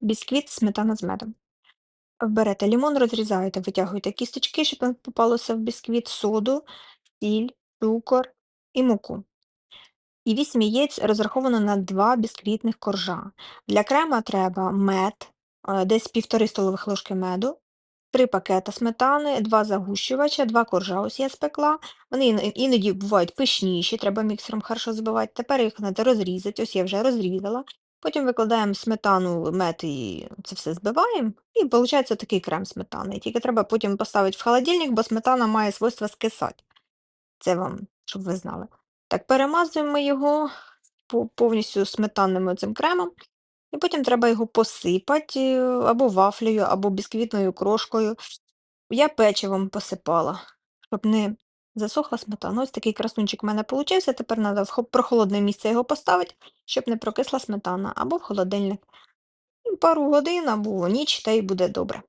Бісквіт, сметана з медом. Берете лимон, розрізаєте, витягуєте кісточки, щоб не попалося в бісквіт, соду, сіль, цукор і муку. І 8 яєць розраховано на 2 бісквітних коржа. Для крема треба мед, е, десь 1,5 столових ложки меду, 3 пакета сметани, 2 загущувача, 2 коржа ось я спекла. Вони іноді бувають пишніші, треба міксером хорошо збивати. Тепер їх треба розрізати, ось я вже розрізала. Потім викладаємо сметану, мед і це все збиваємо, і виходить такий крем сметани. Тільки треба потім поставити в холодильник, бо сметана має свойство скисати. Це вам, щоб ви знали. Так, перемазуємо його повністю сметанним цим кремом, і потім треба його посипати е, або вафлею, або бісквітною крошкою. Я печивом посипала, щоб не засохла сметана. Ось такий красунчик в мене получився. Тепер треба в прохолодне місце його поставити, щоб не прокисла сметана, або в холодильник. І Пару годин або ніч, та й буде добре.